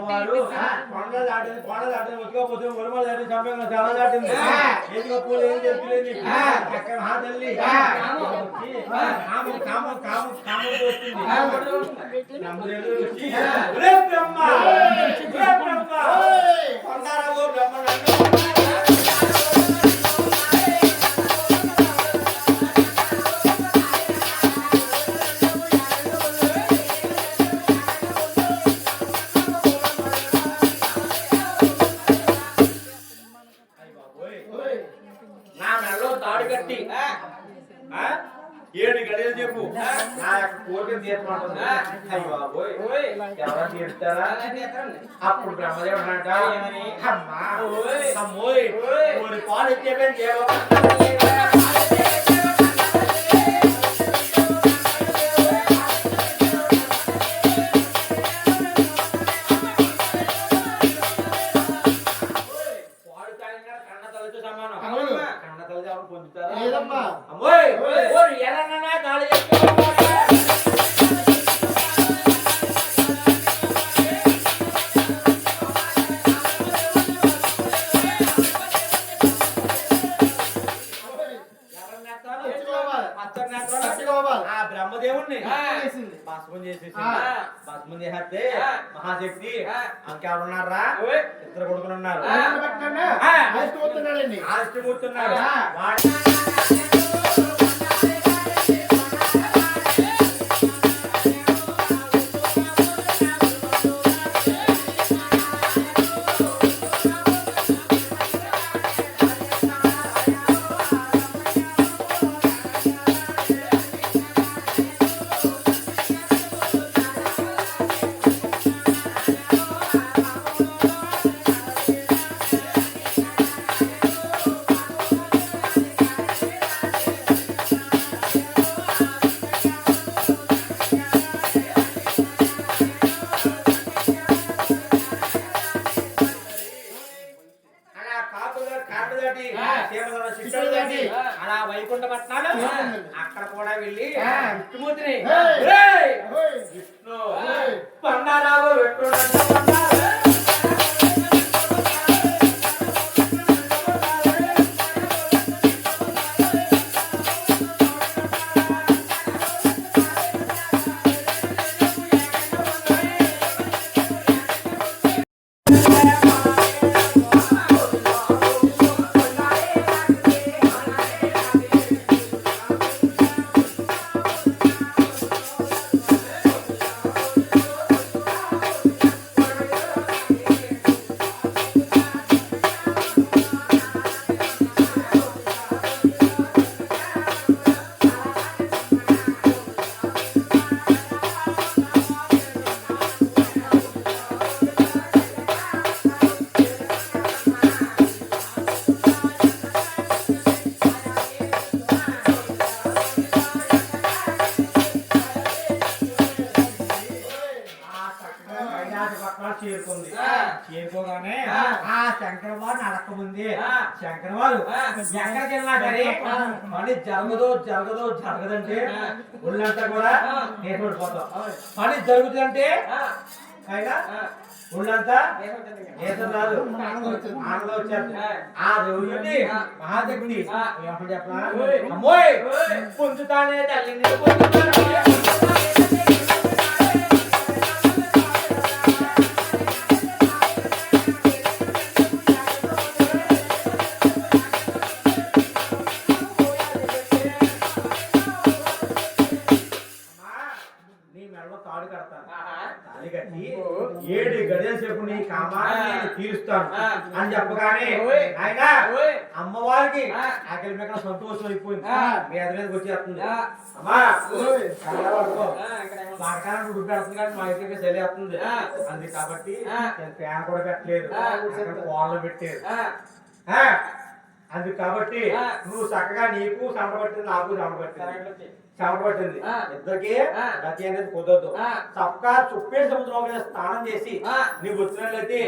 అమ్మవారు కొండలు దాటింది కొండలు దాటింది ఉతకపోతే ఉరుమలు దాటి చంపంగా చాలా దాటింది. ఏదిగో పూలు ఏం చెప్తలేదు అక్కడ మహా తల్లి. వచ్చి కాము కాము కాము కాము వస్తుంది నమ్ములేదు వచ్చి ఒరే బ్రహ్మ ఒరే బ్రహ్మ. కొండారావు బ్రహ్మ గడియలు చెప్పు. నా కోరిక తీర్చమంటుంది. అయ్య బాబోయ్. ఎవరు అప్పుడు బ్రహ్మదేవుడు అంట అమ్మా అమ్మోయ్ పాలు ఇచ్చేపని భస్మం చేసేసి ఆ. భస్మం చేసేస్తే ఆ. మహాశక్తి. ఇద్దరు కొడుకులు ఉన్నారు. దాటి. అలా వైకుంఠ పట్నాలు. అక్కడ కూడా వెళ్ళి. విష్ణుమూర్తిని. విష్ణు. పండారావు పెట్టుడంట పట్నాలు చేరుకుంది ఆ. చేరుకోగానే ఆ. ఆ శంకర వారు అడక్కముంది ఆ. శంకర వారు ఆ. ఎక్కడికి వెళ్ళినా సరే. పని జరగదు జరగదు జరగదంటే. ఒళ్ళంతా కూడా. నేర్పడిపోతాం పని జరుగుతుందంటే పైగా ఆ. ఒళ్ళంతా రాదు ఆనందం వచ్చేది. ఆ. దేవుడి. ఏమంటారు చెప్పనా. అమ్మోయ్. పొందుతానే తల్లిని పొందుతానే మెడలో తాడు కడతాను ఆహా. తాళి కట్టి ఓ. ఏడు గడియల సేపు నీ కామాన్ని తీరుస్తాను. అని చెప్పగానే. ఆయన. అమ్మవారికి. ఆకలి మీద సంతోషం అయిపోయింది ఆ. మీ ఎదురు మీదకి వచ్చేస్తుంది. అమ్మా ఉడుకు పెడుతుంది కానీ మా ఇంటికి ఆ. అందుకే కాబట్టి ఫ్యాన్ కూడా పెట్టలేదు కోళ్ళు పెట్టారు అందుకు కాబట్టి. నువ్వు చక్కగా నీకు పట్టింది నాకు పట్టింది ఆ. ఇద్దరికి. గతి అనేది కుదరదు. చక్కగా చుప్పే సముద్రం మీద స్నానం చేసి. నీకు వచ్చినట్లయితే.